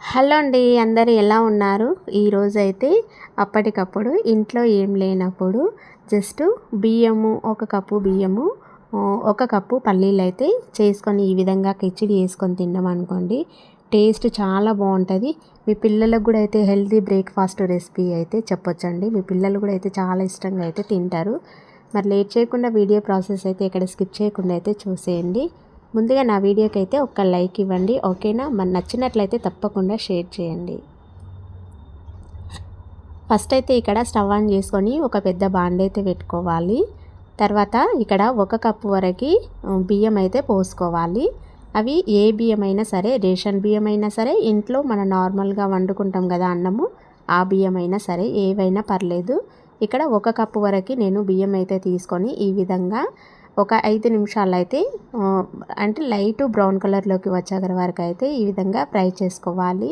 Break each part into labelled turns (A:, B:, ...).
A: Hello అండి అందరు ఎలా ఉన్నారు? ఈరోజు అయితే అప్పటికప్పుడు ఇంట్లో ఏం లేనప్పుడు జస్ట్ బియ్యము ఒక కప్పు బియ్యము ఒక కప్పు పల్లీలు అయితే చేసుకొని ఈ విధంగా కిచిడి వేసుకొని తిన్నాం అనుకోండి టేస్ట్ చాలా బాగుంటుంది. మీ పిల్లలకు కూడా అయితే హెల్తీ బ్రేక్ఫాస్ట్ రెసిపీ అయితే చెప్పొచ్చండి. మీ పిల్లలు కూడా అయితే చాలా ఇష్టంగా అయితే తింటారు. మరి లేట్ చేయకుండా వీడియో ప్రాసెస్ అయితే ఇక్కడ స్కిప్ చేయకుండా అయితే చూసేయండి. ముందుగా నా వీడియోకి అయితే ఒక లైక్ ఇవ్వండి ఓకేనా? మన నచ్చినట్లయితే తప్పకుండా షేర్ చేయండి. ఫస్ట్ అయితే ఇక్కడ స్టవ్ ఆన్ చేసుకొని ఒక పెద్ద బాండ్ అయితే పెట్టుకోవాలి. తర్వాత ఇక్కడ ఒక కప్పు వరకు బియ్యం అయితే పోసుకోవాలి. అవి ఏ బియ్యం అయినా సరే రేషన్ బియ్యం అయినా సరే ఇంట్లో మనం నార్మల్గా వండుకుంటాం కదా అన్నము ఆ బియ్యం అయినా సరే ఏవైనా పర్లేదు. ఇక్కడ ఒక కప్పు వరకు నేను బియ్యం అయితే తీసుకొని ఈ విధంగా ఒక ఐదు నిమిషాలు అయితే అంటే లైట్ బ్రౌన్ కలర్లోకి వచ్చే వరకు అయితే ఈ విధంగా ఫ్రై చేసుకోవాలి.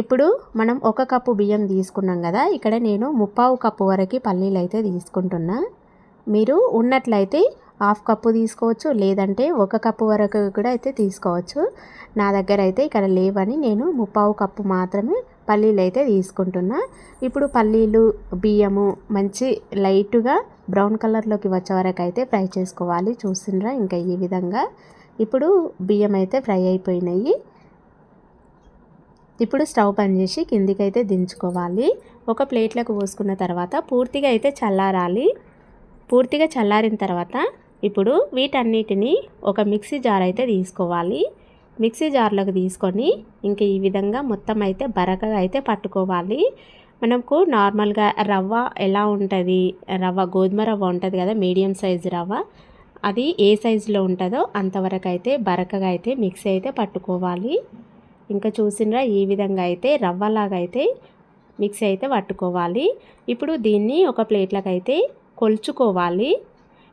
A: ఇప్పుడు మనం ఒక కప్పు బియ్యం తీసుకున్నాం కదా ఇక్కడ నేను ముప్పావు కప్పు వరకు పల్లీలు అయితే తీసుకుంటున్నా. మీరు ఉన్నట్లయితే హాఫ్ కప్పు తీసుకోవచ్చు లేదంటే ఒక కప్పు వరకు కూడా అయితే తీసుకోవచ్చు. నా దగ్గర అయితే ఇక్కడ లేవని నేను ముప్పావు కప్పు మాత్రమే పల్లీలు అయితే తీసుకుంటున్నా. ఇప్పుడు పల్లీలు బియ్యము మంచి లైట్గా బ్రౌన్ కలర్లోకి వచ్చే వరకు అయితే ఫ్రై చేసుకోవాలి. చూసిండ్రా ఇంకా ఈ విధంగా. ఇప్పుడు బియ్యం అయితే ఫ్రై అయిపోయినాయి. ఇప్పుడు స్టవ్ పని చేసి కిందికైతే దించుకోవాలి. ఒక ప్లేట్లోకి పోసుకున్న తర్వాత పూర్తిగా అయితే చల్లారాలి. పూర్తిగా చల్లారిన తర్వాత ఇప్పుడు వీటన్నిటిని ఒక మిక్సీ జార్ అయితే తీసుకోవాలి. మిక్సీ జార్లోకి తీసుకొని ఇంకా ఈ విధంగా మొత్తం అయితే బరకగా అయితే పట్టుకోవాలి. మనకు నార్మల్గా రవ్వ ఎలా ఉంటుంది? రవ్వ గోధుమ రవ్వ ఉంటుంది కదా మీడియం సైజు రవ్వ. అది ఏ సైజులో ఉంటుందో అంతవరకు అయితే బరకగా అయితే మిక్సీ అయితే పట్టుకోవాలి. ఇంకా చూసినరా ఈ విధంగా అయితే రవ్వలాగా అయితే మిక్సీ అయితే పట్టుకోవాలి. ఇప్పుడు దీన్ని ఒక ప్లేట్లకు అయితే కొలుచుకోవాలి.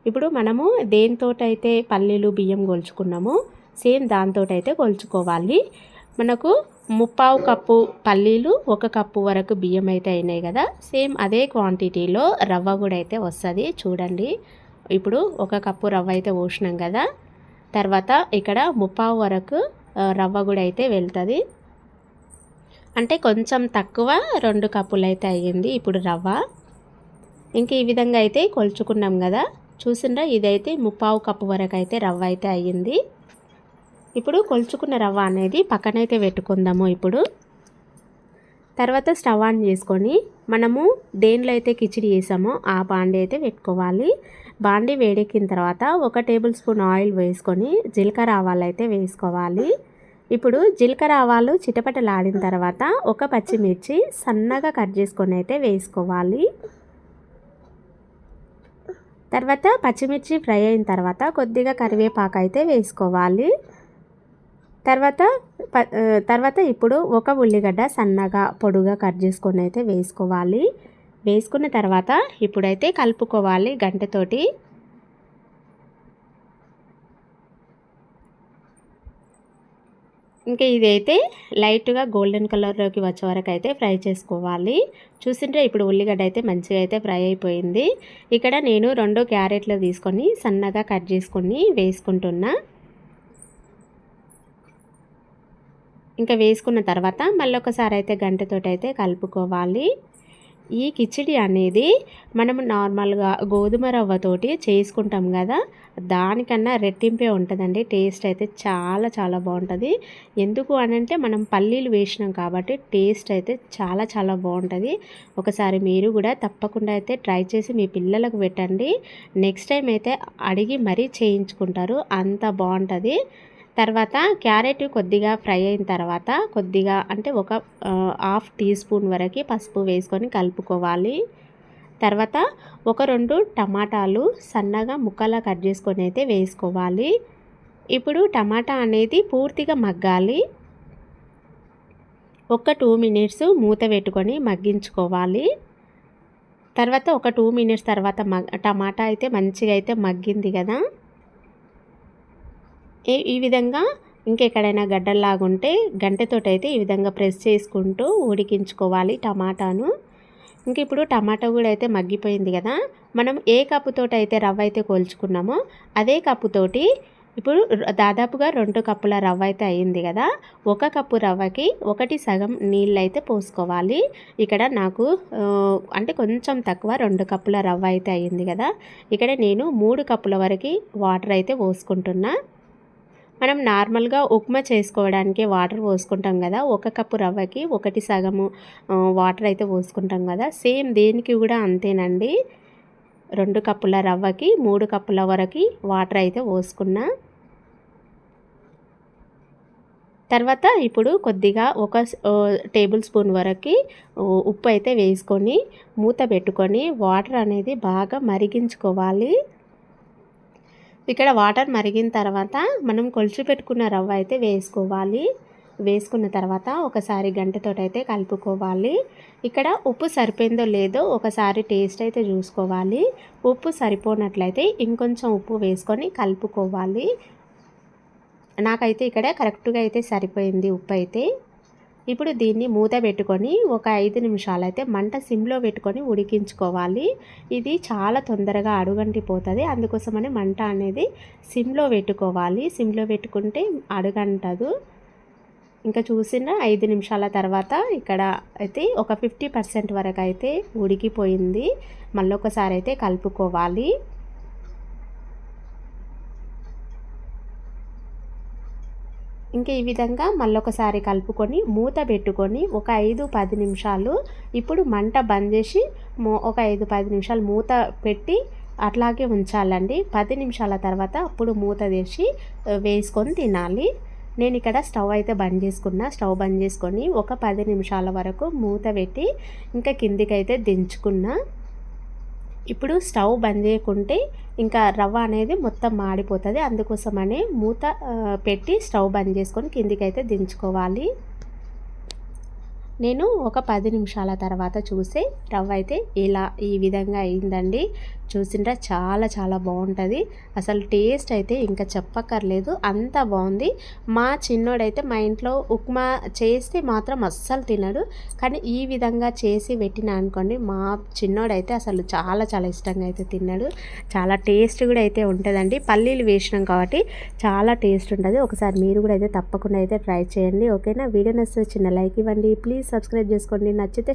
A: ఇప్పుడు మనము దేనితోటైతే పల్లీలు బియ్యం కొలుచుకున్నామో సేమ్ దాంతో అయితే కొలుచుకోవాలి. మనకు ముప్పావు కప్పు పల్లీలు ఒక కప్పు వరకు బియ్యం అయితే అయినాయి కదా. సేమ్ అదే క్వాంటిటీలో రవ్వ కూడా అయితే వస్తుంది. చూడండి. ఇప్పుడు ఒక కప్పు రవ్వ అయితే పోసినాం కదా. తర్వాత ఇక్కడ ముప్పావు వరకు రవ్వ కూడా అయితే వెళ్తుంది. అంటే కొంచెం తక్కువ రెండు కప్పులు అయితే అయ్యింది ఇప్పుడు రవ్వ. ఇంక ఈ విధంగా అయితే కొలుచుకున్నాం కదా. చూసిండ్రా ఇదైతే ముప్పావు కప్పు వరకు అయితే రవ్వ అయితే అయ్యింది. ఇప్పుడు కొలుచుకున్న రవ్వ అనేది పక్కనైతే పెట్టుకుందాము ఇప్పుడు. తర్వాత స్టవ్ ఆన్ చేసుకొని మనము దేనిలో అయితే కిచిడి చేసామో ఆ బాండి అయితే పెట్టుకోవాలి. బాండి వేడెక్కిన తర్వాత ఒక టేబుల్ స్పూన్ ఆయిల్ వేసుకొని జీలకర్ర ఆవాలు అయితే వేసుకోవాలి. ఇప్పుడు జీలకర్ర ఆవాలు చిటపటలాడిన తర్వాత ఒక పచ్చిమిర్చి సన్నగా కట్ చేసుకొని అయితే వేసుకోవాలి. తర్వాత పచ్చిమిర్చి ఫ్రై అయిన తర్వాత కొద్దిగా కరివేపాకు అయితే వేసుకోవాలి. తర్వాత ప- తర్వాత ఇప్పుడు ఒక ఉల్లిగడ్డ సన్నగా పొడుగా కట్ చేసుకొని అయితే వేసుకోవాలి. వేసుకున్న తర్వాత ఇప్పుడైతే కలుపుకోవాలి గంటతోటి ఇంకా ఇదైతే లైట్గా గోల్డెన్ కలర్లోకి వచ్చే వరకు అయితే ఫ్రై చేసుకోవాలి. చూసింటే ఇప్పుడు ఉల్లిగడ్డ అయితే మంచిగా అయితే ఫ్రై అయిపోయింది. ఇక్కడ నేను రెండు క్యారెట్లు తీసుకొని సన్నగా కట్ చేసుకొని వేసుకుంటున్నా. ఇంకా వేసుకున్న తర్వాత మళ్ళీ ఒకసారి అయితే గంటతోటి అయితే కలుపుకోవాలి. ఈ కిచిడి అనేది మనము నార్మల్గా గోధుమ రవ్వతోటి చేసుకుంటాం కదా దానికన్నా రెట్టింపే ఉంటుందండి. టేస్ట్ అయితే చాలా చాలా బాగుంటుంది. ఎందుకు అనంటే మనం పల్లీలు వేసినాం కాబట్టి టేస్ట్ అయితే చాలా చాలా బాగుంటుంది. ఒకసారి మీరు కూడా తప్పకుండా అయితే ట్రై చేసి మీ పిల్లలకు పెట్టండి. నెక్స్ట్ టైం అయితే అడిగి మరీ చేయించుకుంటారు. అంత బాగుంటుంది. తర్వాత క్యారెట్ కొద్దిగా ఫ్రై అయిన తర్వాత కొద్దిగా అంటే ఒక హాఫ్ టీ స్పూన్ వరకు పసుపు వేసుకొని కలుపుకోవాలి. తర్వాత ఒక రెండు టమాటాలు సన్నగా ముక్కలా కట్ చేసుకొని అయితే వేసుకోవాలి. ఇప్పుడు టమాటా అనేది పూర్తిగా మగ్గాలి. ఒక టూ మినిట్స్ మూత పెట్టుకొని మగ్గించుకోవాలి. తర్వాత ఒక టూ మినిట్స్ తర్వాత మగ్ టమాటా అయితే మంచిగా అయితే మగ్గింది కదా. ఈ- ఈ విధంగా ఇంకెక్కడైనా గడ్డల్లాగుంటే గంటెతోటైతే ఈ విధంగా ప్రెస్ చేసుకుంటూ ఉడికించుకోవాలి టమాటాను. ఇంక ఇప్పుడు టమాటా కూడా అయితే మగ్గిపోయింది కదా మనం ఏ కప్పుతోటి అయితే రవ్వ అయితే కోల్చుకున్నామో అదే కప్పుతోటి ఇప్పుడు దాదాపుగా రెండు కప్పుల రవ్వ అయితే అయ్యింది కదా ఒక కప్పు రవ్వకి ఒకటి సగం నీళ్ళు అయితే పోసుకోవాలి. ఇక్కడ నాకు అంటే కొంచెం తక్కువ రెండు కప్పుల రవ్వ అయితే అయ్యింది కదా ఇక్కడ నేను మూడు కప్పుల వరకు వాటర్ అయితే పోసుకుంటున్నా. మనం నార్మల్గా ఉప్మా చేసుకోవడానికి వాటర్ పోసుకుంటాం కదా. ఒక కప్పు రవ్వకి ఒకటి సగము వాటర్ అయితే పోసుకుంటాం కదా. సేమ్ దేనికి కూడా అంతేనండి. రెండు కప్పుల రవ్వకి మూడు కప్పుల వరకు వాటర్ అయితే పోసుకున్నా. తర్వాత ఇప్పుడు కొద్దిగా ఒక టేబుల్ స్పూన్ వరకు ఉప్పు అయితే వేసుకొని మూత పెట్టుకొని వాటర్ అనేది బాగా మరిగించుకోవాలి. ఇక్కడ వాటర్ మరిగిన తర్వాత మనం కొలిచి పెట్టుకున్న రవ్వ అయితే వేసుకోవాలి. వేసుకున్న తర్వాత ఒకసారి గంటతోటైతే కలుపుకోవాలి. ఇక్కడ ఉప్పు సరిపోయిందో లేదో ఒకసారి టేస్ట్ అయితే చూసుకోవాలి. ఉప్పు సరిపోనట్లయితే ఇంకొంచెం ఉప్పు వేసుకొని కలుపుకోవాలి. నాకైతే ఇక్కడ కరెక్ట్గా అయితే సరిపోయింది ఉప్పు అయితే. ఇప్పుడు దీన్ని మూత పెట్టుకొని ఒక ఐదు నిమిషాలు అయితే మంట సిమ్లో పెట్టుకొని ఉడికించుకోవాలి. ఇది చాలా తొందరగా అడుగంటిపోతుంది. అందుకోసమని మంట అనేది సిమ్లో పెట్టుకోవాలి. సిమ్లో పెట్టుకుంటే అడుగంటదు. ఇంకా చూసిన ఐదు నిమిషాల తర్వాత ఇక్కడ అయితే ఒక ఫిఫ్టీ పర్సెంట్ వరకు అయితే ఉడికిపోయింది. మళ్ళీ ఒకసారి అయితే కలుపుకోవాలి. ఇంకా ఈ విధంగా మళ్ళొకసారి కలుపుకొని మూత పెట్టుకొని ఒక ఐదు పది నిమిషాలు ఇప్పుడు మంట బంద్ చేసి ఒక ఐదు పది నిమిషాలు మూత పెట్టి అట్లాగే ఉంచాలండి. పది నిమిషాల తర్వాత అప్పుడు మూత తీసి వేసుకొని తినాలి. నేను ఇక్కడ స్టవ్ అయితే బంద్ చేసుకున్నా. స్టవ్ బంద్ చేసుకొని ఒక పది నిమిషాల వరకు మూత పెట్టి ఇంకా కిందికైతే దించుకున్నా. ఇప్పుడు స్టవ్ బంద్ చేయకుంటే ఇంకా రవ్వ అనేది మొత్తం మాడిపోతుంది. అందుకోసమనే మూత పెట్టి స్టవ్ బంద్ చేసుకొని కిందికైతే దించుకోవాలి. నేను ఒక పది నిమిషాల తర్వాత చూసి రవ్వ అయితే ఇలా ఈ విధంగా అయిందండి. చూసిండ్రా చాలా చాలా బాగుంటుంది. అసలు టేస్ట్ అయితే ఇంకా చెప్పక్కర్లేదు అంత బాగుంది. మా చిన్నోడైతే మా ఇంట్లో ఉప్మా చేస్తే మాత్రం అస్సలు తినడు. కానీ ఈ విధంగా చేసి పెట్టిన అనుకోండి మా చిన్నోడైతే అసలు చాలా చాలా ఇష్టంగా అయితే తిన్నాడు. చాలా టేస్ట్ కూడా అయితే ఉంటుందండి. పల్లీలు వేసినాం కాబట్టి చాలా టేస్ట్ ఉంటుంది. ఒకసారి మీరు కూడా అయితే తప్పకుండా అయితే ట్రై చేయండి ఓకేనా? వీడియో నచ్చితే చిన్న లైక్ ఇవ్వండి. ప్లీజ్ సబ్స్క్రైబ్ చేసుకోండి. నచ్చితే